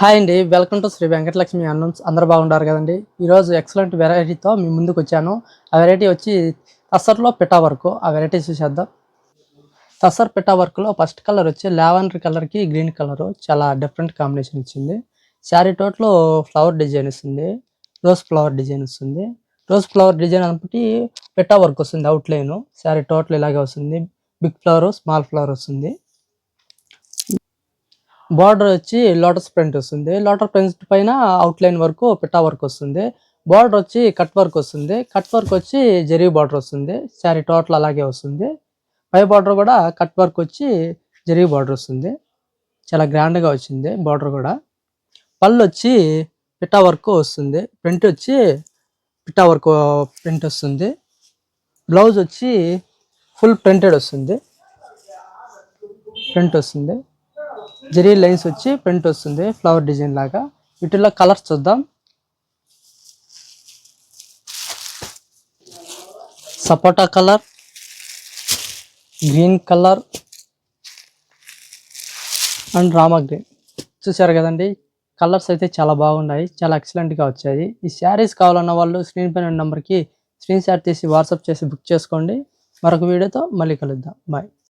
Hi అండి welcome to Shri Venkatalakshmi అన్నమ్స్ అందరు బాగుంటారు కదండి? ఈరోజు ఎక్సలెంట్ వెరైటీతో మీ ముందుకు వచ్చాను. ఆ వెరైటీ వచ్చి తసర్లో పిట్టా వర్క్. ఆ వెరైటీ చూసేద్దాం. తసర్ పిటా వర్క్లో ఫస్ట్ కలర్ వచ్చి లావెండర్ కలర్కి గ్రీన్ కలరు. చాలా డిఫరెంట్ కాంబినేషన్ ఇచ్చింది. శారీ టోట్లో ఫ్లవర్ డిజైన్ వస్తుంది రోజ్ ఫ్లవర్ డిజైన్ వస్తుంది రోజ్ ఫ్లవర్ డిజైన్ అనుకుంటే పిటా వర్క్ వస్తుంది అవుట్లైన్ శారీ టోటల్ ఇలాగే వస్తుంది. బిగ్ ఫ్లవర్ స్మాల్ ఫ్లవర్ వస్తుంది. బార్డర్ వచ్చి లోటస్ ప్రింట్ వస్తుంది. లోటస్ ప్రింట్ పైన అవుట్లైన్ వరకు పిట్టా వర్క్ వస్తుంది. బార్డర్ వచ్చి కట్ వర్క్ వస్తుంది. కట్ వర్క్ వచ్చి జరీ బార్డర్ వస్తుంది. శారీ టోటల్ అలాగే వస్తుంది. పై బార్డర్ కూడా కట్ వర్క్ వచ్చి జరీ బార్డర్ వస్తుంది. చాలా గ్రాండ్గా వచ్చింది బార్డర్ కూడా. పళ్ళు వచ్చి పిట్టా వర్క్ వస్తుంది. ప్రింట్ వచ్చి పిట్టా వర్క్ ప్రింట్ వస్తుంది. బ్లౌజ్ వచ్చి ఫుల్ ప్రింటెడ్ వస్తుంది. ప్రింట్ వస్తుంది. జరీ లైన్స్ వచ్చి ప్రింట్ వస్తుంది ఫ్లవర్ డిజైన్ లాగా. వీటిలో కలర్స్ చూద్దాం. Sapota colour green colour and Rama green. చూసారు కదండి కలర్స్ అయితే చాలా బాగున్నాయి చాలా ఎక్సలెంట్గా వచ్చాయి. ఈ శారీస్ కావాలన్న వాళ్ళు స్క్రీన్ పైన నెంబర్కి స్క్రీన్ షాట్ తీసి వాట్సాప్ చేసి బుక్ చేసుకోండి. మరొక వీడియోతో మళ్ళీ కలుద్దాం. బాయ్